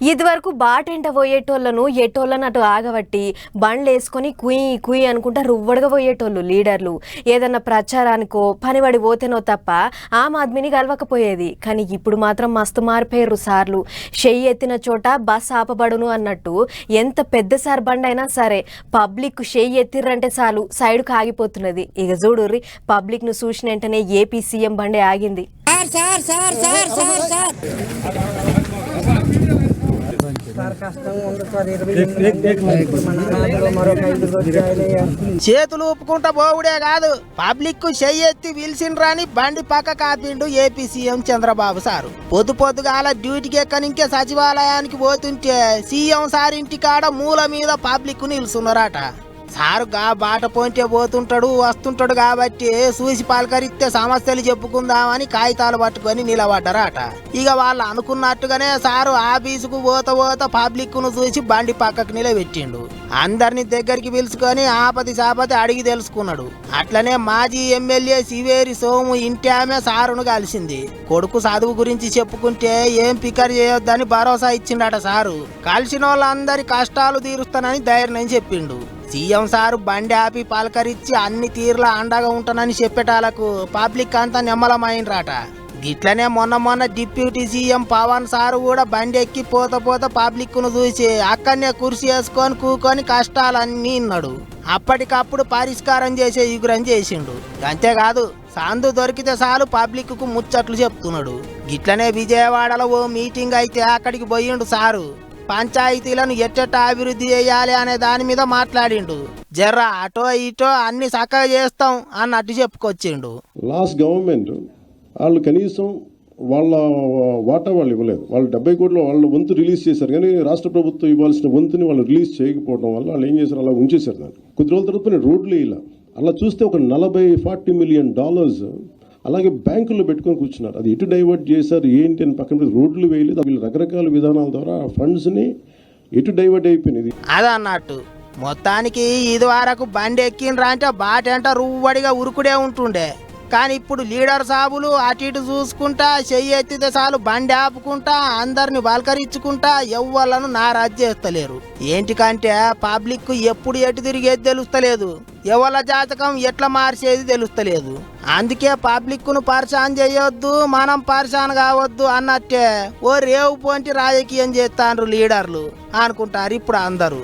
ఇదివరకు బాటెంట పోయేటోళ్ళను ఎటోళ్ళను అటు ఆగబట్టి బండ్లు వేసుకొని కుయి కుయి అనుకుంటా రువ్వడగా పోయేటోళ్ళు లీడర్లు. ఏదన్నా ప్రచారానికో పనిబడి పోతేనో తప్ప ఆమ్ ఆద్మీని కలవకపోయేది. కానీ ఇప్పుడు మాత్రం మస్తు మారిపోయారు సార్లు. చెయ్యి ఎత్తిన చోట బస్ ఆపబడును అన్నట్టు ఎంత పెద్ద సార్ బండి అయినా సరే పబ్లిక్ చెయ్యి ఎత్తిర్రంటే చాలు సైడ్కు ఆగిపోతున్నది ఇక చూడుర్రి పబ్లిక్ను చూసిన వెంటనే ఏపీ సీఎం బండి ఆగింది. Sir sir sir sir sir. చేతులు ఊపుకుంటా పోవుడే కాదు. పబ్లిక్ చెయ్యెత్తి పిలిచిండ్రాని బండి పక్క కాపిండు ఏపీ సీఎం చంద్రబాబు సారు. పొద్దు పొద్దుగాల డ్యూటీకి ఎక్కనింకే సచివాలయానికి పోతుంటే సీఎం సార్ ఇంటికాడ మూల మీద పబ్లిక్ నిలుచున్నారట. సారుగా బాట పోంటే పోతుంటాడు వస్తుంటాడు కాబట్టి చూసి పలకరిస్తే సమస్యలు చెప్పుకుందామని కాగితాలు పట్టుకొని నిలబడ్డారట. ఇక వాళ్ళు అనుకున్నట్టుగానే సారు ఆఫీసుకు పోత పోత పబ్లిక్ను చూసి బండి పక్కకు నిలబెట్టిండు. అందరిని దగ్గరికి పిలుచుకొని ఆపతి సాపతి అడిగి తెలుసుకున్నాడు. అట్లనే మాజీ ఎమ్మెల్యే శివేరి సోము ఇంటి ఆమె సారును కలిసింది. కొడుకు చదువు గురించి చెప్పుకుంటే ఏం పికర్ చేయొద్దని భరోసా ఇచ్చిండట సారు. కలిసిన వాళ్ళందరి కష్టాలు తీరుస్తానని ధైర్యం చెప్పిండు. సీఎం సారు బండి ఆపి పలకరించి అన్ని తీరులా అండగా ఉంటానని చెప్పేటాలకు పబ్లిక్ అంతా నిమ్మలమైనరాట గిట్లనే మొన్న మొన్న డిప్యూటీ సీఎం పవన్ సారు కూడా బండి ఎక్కి పోత పోత పబ్లిక్ను చూసి అక్కడనే కుర్చీ వేసుకొని కూకొని కష్టాలన్నీ ఇన్నాడు. అప్పటికప్పుడు పరిష్కారం చేసే యుగురం చేసిండు. అంతేకాదు సాందు దొరికితే చాలు పబ్లిక్కు ముచ్చట్లు చెప్తున్నాడు. గిట్లనే విజయవాడలో ఓ మీటింగ్ అయితే అక్కడికి పోయిండు సారు. పంచాయతీలను ఎట్టెట్ట అభివృద్ధి చేయాలి అనే దాని మీద మాట్లాడిండు. జర్ర అటో ఇటో అన్ని చక్కగా చేస్తాం అన్నట్టు చెప్పుకొచ్చిండు. లాస్ట్ గవర్నమెంట్ వాళ్ళు కనీసం వాళ్ళ వాటా వాళ్ళు ఇవ్వలేదు. వాళ్ళు డెబ్బై కోట్లు వాళ్ళ వంతు రిలీజ్ చేశారు. కానీ రాష్ట్ర ప్రభుత్వం ఇవ్వాల్సిన వంతుని వాళ్ళు రిలీజ్ చేయకపోవడం వల్ల వాళ్ళు ఏం చేశారు? అలా ఉంచేశారు దాన్ని. కొద్ది రోజుల తర్వాత రోడ్లు ఇలా అలా చూస్తే ఒక నలభై ఫార్టీ మిలియన్ డాలర్స్ అలాగే బ్యాంకుల్లో పెట్టుకొని కూర్చున్నారు. అది ఎటు డైవర్ట్ చేశారు ఏంటి అని పక్కన రోడ్లు వేయలేదు. వీళ్ళు రకరకాల విధానాల ద్వారా ఆ ఫండ్స్ని ఎటు డైవర్ట్ అయిపోయినది. అదన్నట్టు మొత్తానికి ఇది వరకు బండి ఎక్కిండ్రా అంటే బాటంట రువ్వడిగా ఉరుకుడే ఉంటుండే. కానీ ఇప్పుడు లీడర్ సాబులు అటు ఇటు చూసుకుంటా చెయ్యి ఎత్తితే చాలు బండి ఆపుకుంటా అందరిని బలకరించుకుంటా ఎవ్వలను నారాజ్ చేస్తలేరు ఏంటికంటే పబ్లిక్ ఎప్పుడు ఎటు తిరిగేది తెలుస్తలేదు. ఎవల జాతకం ఎట్లా మార్చేది తెలుస్తలేదు. అందుకే పబ్లిక్ను పరిశాన్ చేయొద్దు మనం పరిశాన్ కావద్దు అన్నట్టే ఓ రేవు పోంటి రాజకీయం చేస్తాండ్రు లీడర్లు అనుకుంటారు ఇప్పుడు అందరూ.